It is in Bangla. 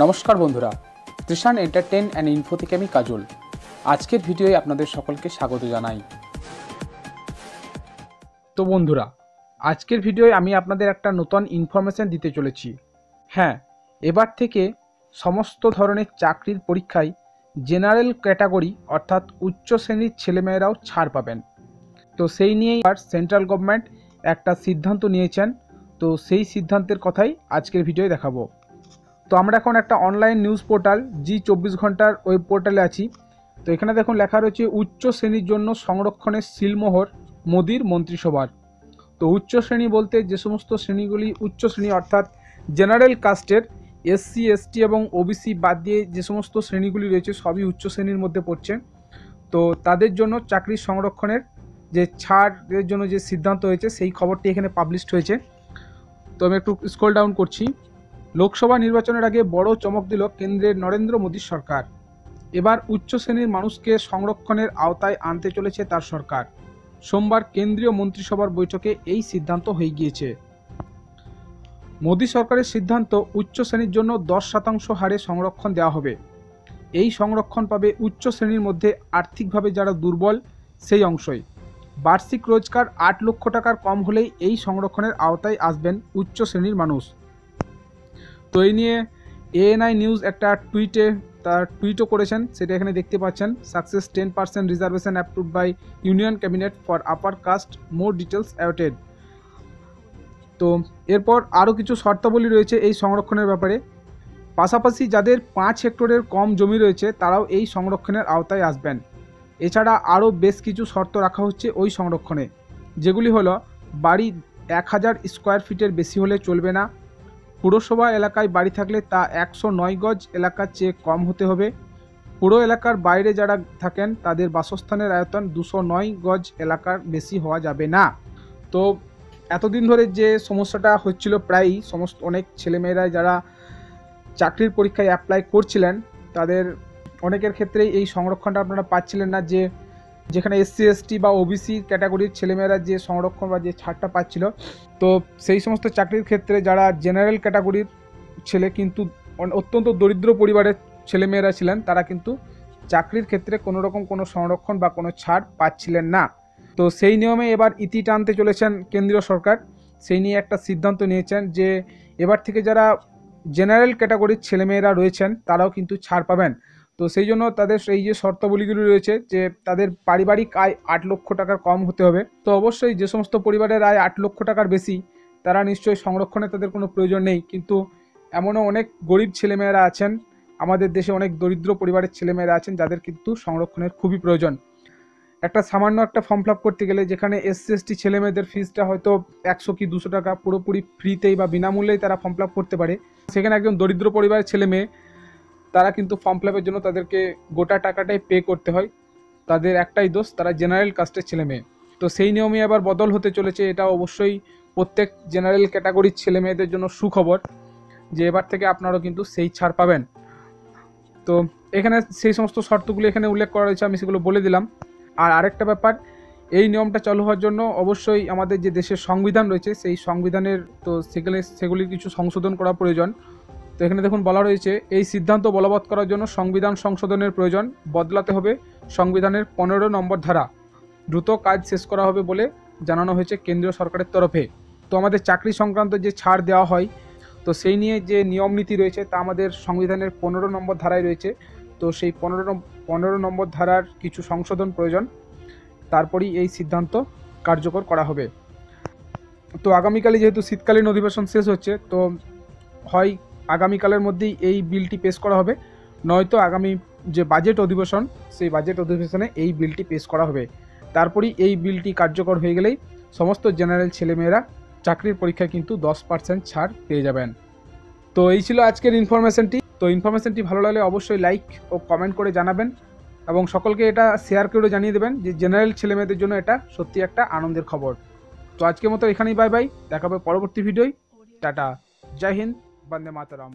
নমস্কার বন্ধুরা তৃষান এন্টারটেন অ্যান্ড ইনফো থেকে আমি কাজল। আজকের ভিডিওয়ে আপনাদের সকলকে স্বাগত জানাই। তো বন্ধুরা, আজকের ভিডিওয়ে আমি আপনাদের একটা নতুন ইনফরমেশন দিতে চলেছি। হ্যাঁ এবার থেকে সমস্ত ধরনের চাকরির পরীক্ষায় জেনারেল ক্যাটাগরি অর্থাৎ উচ্চ শ্রেণির ছেলেমেয়েরাও ছাড় পাবেন। তো সেই নিয়েই আর সেন্ট্রাল গভর্নমেন্ট একটা সিদ্ধান্ত নিয়েছেন। তো সেই সিদ্ধান্তের কথাই আজকের ভিডিওয়ে দেখাবো। তো আমরা এখন একটা অনলাইন নিউজ পোর্টাল জি চব্বিশ ঘণ্টার ওয়েব পোর্টালে আছি। তো এখানে দেখুন লেখা রয়েছে, উচ্চ শ্রেণির জন্য সংরক্ষণের সিলমোহর মোদির মন্ত্রিসভার। তো উচ্চ শ্রেণি বলতে যে সমস্ত শ্রেণীগুলি, উচ্চ শ্রেণি অর্থাৎ জেনারেল কাস্টের এসসি এসটি এবং ওবিসি বাদ দিয়ে যে সমস্ত শ্রেণীগুলি রয়েছে, সবই উচ্চ শ্রেণির মধ্যে পড়ছে। তো তাদের জন্য চাকরির সংরক্ষণের যে ছাড়ের জন্য যে সিদ্ধান্ত হয়েছে, সেই খবরটি এখানে পাবলিশড হয়েছে। তো আমি একটু স্ক্রল ডাউন করছি। লোকসভা নির্বাচনের আগে বড় চমক দিল কেন্দ্রের নরেন্দ্র মোদীর সরকার। এবার উচ্চ শ্রেণির মানুষকে সংরক্ষণের আওতায় আনতে চলেছে তার সরকার। সোমবার কেন্দ্রীয় মন্ত্রিসভার বৈঠকে এই সিদ্ধান্ত হয়ে গিয়েছে। মোদী সরকারের সিদ্ধান্ত উচ্চ শ্রেণির জন্য দশ শতাংশ হারে সংরক্ষণ দেওয়া হবে। এই সংরক্ষণ পাবে উচ্চ শ্রেণির মধ্যে আর্থিকভাবে যারা দুর্বল, সেই অংশই। বার্ষিক রোজগার আট লক্ষ টাকার কম হলেই এই সংরক্ষণের আওতায় আসবেন উচ্চ শ্রেণির মানুষ। তো এই নিয়ে এএনআই নিউজ একটা টুইটে তার টুইটও করেছেন, সেটা এখানে দেখতে পাচ্ছেন। Success ten percent reservation approve by union cabinet for upper caste more details awaited তো এরপর আরও কিছু শর্তাবলী রয়েছে এই সংরক্ষণের ব্যাপারে। পাশাপাশি যাদের পাঁচ হেক্টরের কম জমি রয়েছে, তারাও এই সংরক্ষণের আওতায় আসবেন। এছাড়া আরও বেশ কিছু শর্ত রাখা হচ্ছে ওই সংরক্ষণে। যেগুলি হলো, বাড়ি এক হাজার স্কোয়ার ফিটের বেশি হলে চলবে না পুরসভা এলাকায় বাড়ি থাকলে তা একশো নয় গজ এলাকার চেয়ে কম হতে হবে। পুরো এলাকার বাইরে যারা থাকেন, তাদের বাসস্থানের আয়তন দুশো নয় গজ এলাকার বেশি হওয়া যাবে না। তো এতদিন ধরে যে সমস্যাটা হচ্ছিল প্রায়ই, সমস্ত অনেক ছেলেমেয়েরা যারা চাকরির পরীক্ষায় অ্যাপ্লাই করছিলেন, তাদের অনেকের ক্ষেত্রেই এই সংরক্ষণটা আপনারা পাচ্ছিলেন না যে যেখানে এসসি এসটি বা ওবিসি ক্যাটাগরির ছেলেমেয়েরা যে সংরক্ষণ বা যে ছাড়টা পাচ্ছিল। তো সেই সমস্ত চাকরির ক্ষেত্রে যারা জেনারেল ক্যাটাগরির ছেলে কিন্তু অত্যন্ত দরিদ্র পরিবারের ছেলেমেয়েরা ছিলেন, তারা কিন্তু চাকরির ক্ষেত্রে কোনো রকম কোনো সংরক্ষণ বা কোনো ছাড় পাচ্ছিলেন না। তো সেই নিয়মে এবার ইতি টানতে চলেছেন কেন্দ্রীয় সরকার। সেই নিয়ে একটা সিদ্ধান্ত নিয়েছেন যে, এবার থেকে যারা জেনারেল ক্যাটাগরির ছেলেমেয়েরা রয়েছেন, তারাও কিন্তু ছাড় পাবেন। তো সেই জন্য তাদের এই যে শর্তাবলীগুলি রয়েছে যে তাদের পারিবারিক আয় আট লক্ষ টাকার কম হতে হবে। তো অবশ্যই যে সমস্ত পরিবারের আয় আট লক্ষ টাকার বেশি, তারা নিশ্চয়ই সংরক্ষণে তাদের কোনো প্রয়োজন নেই। কিন্তু এমনও অনেক গরিব ছেলেমেয়েরা আছেন, আমাদের দেশে অনেক দরিদ্র পরিবারের ছেলেমেয়েরা আছেন, যাদের কিন্তু সংরক্ষণের খুবই প্রয়োজন। একটা সামান্য একটা ফর্ম ফিল করতে গেলে যেখানে এসসি এসটি ছেলেমেয়েদের ফিজটা হয়তো একশো কি দুশো টাকা পুরোপুরি ফ্রিতেই বা বিনামূল্যেই তারা ফর্ম ফিল করতে পারে। সেখানে একজন দরিদ্র পরিবারের ছেলে মেয়ে তারা কিন্তু ফর্ম ফিল জন্য তাদেরকে গোটা টাকাটাই পে করতে হয়। তাদের একটাই দোষ, তারা জেনারেল কাস্টের ছেলে মেয়ে। তো সেই নিয়মে আবার বদল হতে চলেছে, এটা অবশ্যই প্রত্যেক জেনারেল ক্যাটাগরির ছেলে মেয়েদের জন্য সুখবর যে এবার থেকে আপনারাও কিন্তু সেই ছাড় পাবেন। তো এখানে সেই সমস্ত শর্তগুলি এখানে উল্লেখ করা রয়েছে, আমি সেগুলো বলে দিলাম। আর আরেকটা ব্যাপার, এই নিয়মটা চালু হওয়ার জন্য অবশ্যই আমাদের যে দেশের সংবিধান রয়েছে, সেই সংবিধানের তো সেগুলি সেগুলির কিছু সংশোধন করা প্রয়োজন। এখানে দেখুন বলা রয়েছে, এই সিদ্ধান্ত বলবৎ করার জন্য সংবিধান সংশোধনের প্রয়োজন, বদলাতে হবে সংবিধানের পনেরো নম্বর ধারা। দ্রুত কাজ শেষ করা হবে বলে জানানো হয়েছে কেন্দ্রীয় সরকারের তরফে। তো আমাদের চাকরি সংক্রান্ত যে ছাড় দেওয়া হয়, তো সেই নিয়ে যে নিয়ম নীতি রয়েছে, তা আমাদের সংবিধানের পনেরো নম্বর ধারায় রয়েছে। তো সেই পনেরো পনেরো নম্বর ধারার কিছু সংশোধন প্রয়োজন। তারপরই এই সিদ্ধান্ত কার্যকর করা হবে। তো আগামীকালে যেহেতু শীতকালীন অধিবেশন শেষ হচ্ছে, তো হয় আগামীকালের মধ্যেই এই বিলটি পেশ করা হবে। নয়তো আগামী যে বাজেট অধিবেশন, সেই বাজেট অধিবেশনে এই বিলটি পেশ করা হবে। তারপরই এই বিলটি কার্যকর হয়ে গেলেই সমস্ত জেনারেল ছেলেমেয়েরা চাকরির পরীক্ষায় কিন্তু দশ পার্সেন্ট ছাড় পেয়ে যাবেন। তো এই ছিল আজকের ইনফরমেশনটি তো ইনফরমেশনটি ভালো লাগলে অবশ্যই লাইক ও কমেন্ট করে জানাবেন এবং সকলকে এটা শেয়ার করেও জানিয়ে দেবেন যে জেনারেল ছেলেমেয়েদের জন্য এটা সত্যি একটা আনন্দের খবর। তো আজকের মতো এখানেই বাই বাই দেখাবে পরবর্তী ভিডিওই টাটা। জয় হিন্দ। बंदे मातरम